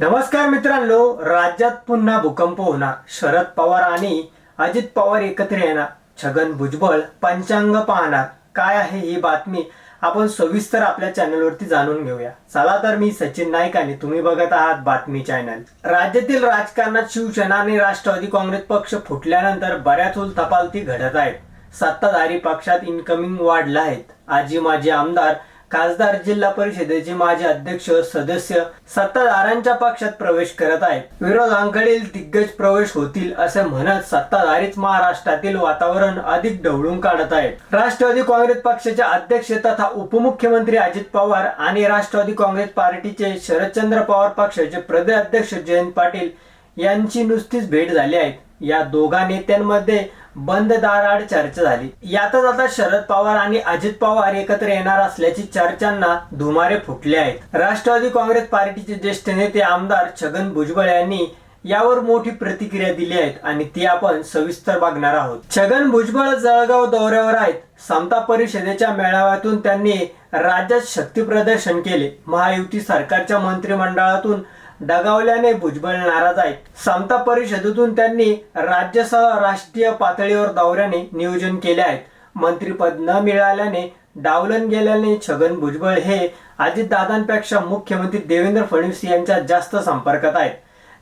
नमस्कार मित्रांनो राज्यात पुन्हा भूकंप होणार. शरद पवार आणि अजित पवार एकत्र येणार. छगन भुजबळ पंचांग पाहणार. काय आहे ही बातमी आपण सविस्तर आपल्या चॅनलवरती जाणून घेऊया. चला तर मी सचिन नाईक आणि तुम्ही बघत आहात बातमी चॅनल. राज्यातील राजकारणात शिवसेना आणि राष्ट्रवादी काँग्रेस पक्ष फुटल्यानंतर बऱ्याच उलथापालथी घडत आहेत. सत्ताधारी पक्षात इन्कमिंग वाढला आहेत. आजी माजी आमदार खासदार जिल्हा परिषदेचे माजी अध्यक्ष सदस्य सत्ताधाऱ्यांच्या पक्षात प्रवेश करत आहेत. विरोधांकडील दिग्गज प्रवेश होतील असे म्हणत सत्ताधारीच महाराष्ट्रातील वातावरण अधिक ढवळून काढत आहेत. राष्ट्रवादी काँग्रेस पक्षाचे अध्यक्ष तथा उपमुख्यमंत्री अजित पवार आणि राष्ट्रवादी काँग्रेस पार्टीचे शरदचंद्र पवार पक्षाचे प्रदेश अध्यक्ष जयंत पाटील यांची नुसतीच भेट झाली आहे. या दोघा नेत्यांमध्ये बंद दाराआड चर्चा झाली. यातच आता शरद पवार आणि अजित पवार एकत्र येणार असल्याची चर्चांना धुमारे फुटले आहेत. राष्ट्रवादी काँग्रेस पार्टीचे ज्येष्ठ नेते आमदार छगन भुजबळ यांनी यावर मोठी प्रतिक्रिया दिली आहेत आणि ती आपण सविस्तर बघणार आहोत. छगन भुजबळ जळगाव दौऱ्यावर आहेत. समता परिषदेच्या मेळाव्यातून त्यांनी राज्यात शक्ती प्रदर्शन केले. महायुती सरकारच्या मंत्रिमंडळातून डगावल्याने भुजबळ नाराज आहेत. समता परिषदेतून त्यांनी राज्यसह राष्ट्रीय पातळीवर दौऱ्याने नियोजन केले आहेत. मंत्रीपद न मिळाल्याने डावलन गेल्याने छगन भुजबळ हे अजितदादांपेक्षा मुख्यमंत्री देवेंद्र फडणवीस यांच्या जास्त संपर्कात आहेत.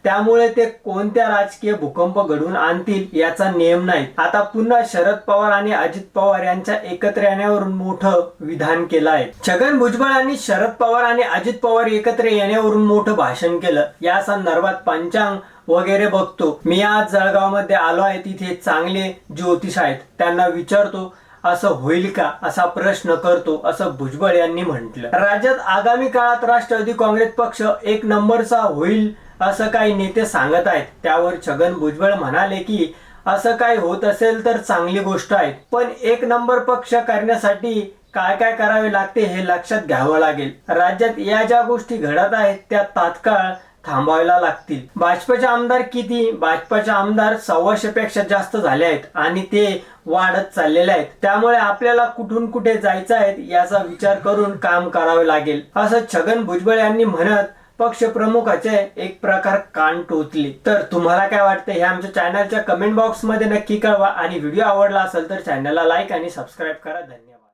त्यामुळे ते कोणत्या राजकीय भूकंप घडवून आणतील याचा नियम नाही. आता पुन्हा शरद पवार आणि अजित पवार यांच्या एकत्र येण्यावरून मोठं विधान केलं आहे. छगन भुजबळ यांनी शरद पवार आणि अजित पवार एकत्र येण्यावरून मोठं भाषण केलं. या संदर्भात पंचांग वगैरे बघतो. मी आज जळगावमध्ये आलो आहे. तिथे चांगले ज्योतिष आहेत. त्यांना विचारतो असं होईल का? असा प्रश्न करतो असं भुजबळ यांनी म्हटलं. राज्यात आगामी काळात राष्ट्रवादी काँग्रेस पक्ष एक नंबरचा होईल असं काही नेते सांगत आहेत. त्यावर छगन भुजबळ म्हणाले की असं काय होत असेल तर चांगली गोष्ट आहे पण एक नंबर पक्ष करण्यासाठी काय काय करावे लागते हे लक्षात घ्यावं लागेल. राज्यात या ज्या गोष्टी घडत आहेत त्या तात्काळ थांबवायला लागतील. भाजपचे आमदार किती? भाजपचे आमदार सव्वाशे पेक्षा जास्त झाले आहेत आणि ते वाढत चाललेले आहेत. त्यामुळे आपल्याला कुठून कुठे जायचं आहे याचा विचार करून काम करावे लागेल. असं छगन भुजबळ यांनी म्हणत पक्ष प्रमुखाचे एक प्रकार कान टोचले. तर तुम्हाला काय वाटतं? हे आमच्या चॅनलच्या कमेंट बॉक्समध्ये नक्की कळवा. आणि व्हिडिओ आवडला असेल तर चॅनलला लाईक आणि सबस्क्राईब करा. धन्यवाद.